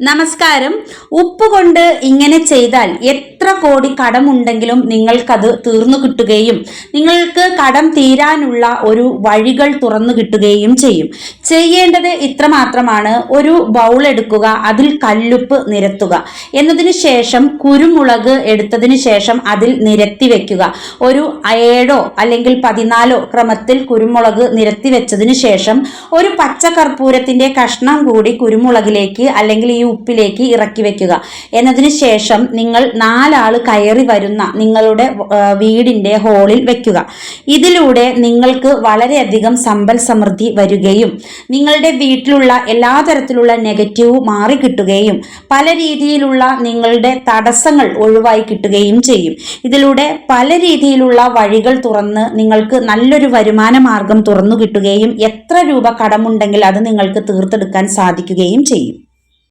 നമസ്കാരം. ഉപ്പ് കൊണ്ട് ഇങ്ങനെ ചെയ്താൽ എത്ര കോടി കടമുണ്ടെങ്കിലും നിങ്ങൾക്കത് തീർന്നു കിട്ടുകയും നിങ്ങൾക്ക് കടം തീരാനുള്ള ഒരു വഴികൾ തുറന്നു കിട്ടുകയും ചെയ്യും. ചെയ്യേണ്ടത് ഇത്ര മാത്രമാണ്. ഒരു ബൗൾ എടുക്കുക അതിൽ കല്ലുപ്പ് നിരത്തുക. എന്നതിന് ശേഷം കുരുമുളക് എടുത്തതിന് ശേഷം അതിൽ നിരത്തി വെക്കുക. ഒരു ഏഴോ അല്ലെങ്കിൽ പതിനാലോ ക്രമത്തിൽ കുരുമുളക് നിരത്തി വെച്ചതിന് ശേഷം ഒരു പച്ചക്കർപ്പൂരത്തിന്റെ കഷ്ണം കൂടി കുരുമുളകിലേക്ക് അല്ലെങ്കിൽ ഈ ഉപ്പിലേക്ക് ഇറക്കി വെക്കുക. എന്നതിന് ശേഷം നിങ്ങൾ നാലാൾ കയറി വരുന്ന നിങ്ങളുടെ വീടിന്റെ ഹോളിൽ വെക്കുക. ഇതിലൂടെ നിങ്ങൾക്ക് വളരെയധികം സമ്പൽ സമൃദ്ധി വരികയും നിങ്ങളുടെ വീട്ടിലുള്ള എല്ലാ തരത്തിലുള്ള നെഗറ്റീവ് മാറി കിട്ടുകയും പല രീതിയിലുള്ള നിങ്ങളുടെ തടസ്സങ്ങൾ ഒഴിവായി കിട്ടുകയും ചെയ്യും. ഇതിലൂടെ പല രീതിയിലുള്ള വഴികൾ തുറന്ന് നിങ്ങൾക്ക് നല്ലൊരു വരുമാന മാർഗം തുറന്നു കിട്ടുകയും എത്ര രൂപ കടമുണ്ടെങ്കിൽ അത് നിങ്ങൾക്ക് തീർത്തെടുക്കാൻ സാധിക്കുകയും ചെയ്യും.